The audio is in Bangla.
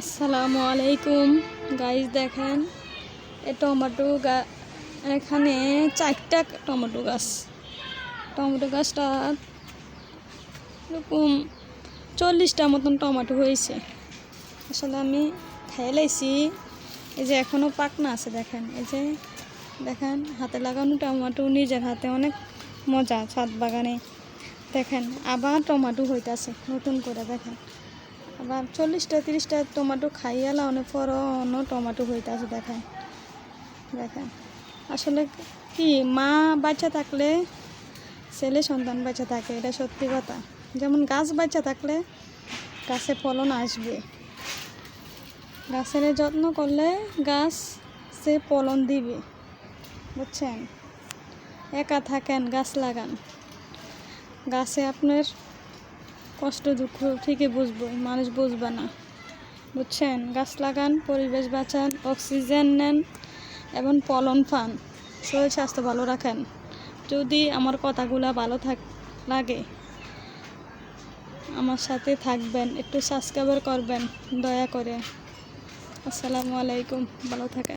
আসসালামু আলাইকুম। গাইজ দেখেন, এ টমেটো গা, এখানে চারটা টমেটো গাছ। টমেটো গাছটা এরকম চল্লিশটা মতন টমেটো হয়েছে। আসলে আমি খেয়ে এই যে এখনও পাকনা আছে, দেখেন, এই যে দেখেন, হাতে লাগানো টমেটো, নিজের হাতে অনেক মজা, ছাদ বাগানে। দেখেন, আবার টমেটো হইতাছে, নতুন করে, দেখেন। চল্লিশটা, তিরিশটা টমাটো খাইয়ালা অনেক পর অন্য টমেটো হইতাছে দেখেন দেখেন আসলে কি, মা বাচ্চা থাকলে, ছেলে সন্তান বাচ্চা থাকে, এটা সত্যি কথা। যেমন গাছ বাচ্চা থাকলে, গাছে ফলন আসবে। গাছের যত্ন করলে গাছ সে ফলন দিবে, বুঝছেন? একা থাকেন, গাছ লাগান। গাছে আপনার কষ্ট, দুঃখ ঠিকই বুঝব, মানুষ বুঝবে না। বুঝছেন? গাছ লাগান, পরিবেশ বাঁচান, অক্সিজেন নেন এবং ফলন পান। শরীর, স্বাস্থ্য ভালো রাখেন। যদি আমার কথাগুলো ভালো থাক, লাগে, আমার সাথে থাকবেন, একটু সাবস্ক্রাইবার করবেন, দয়া করে। আসসালামু আলাইকুম, ভালো থাকেন।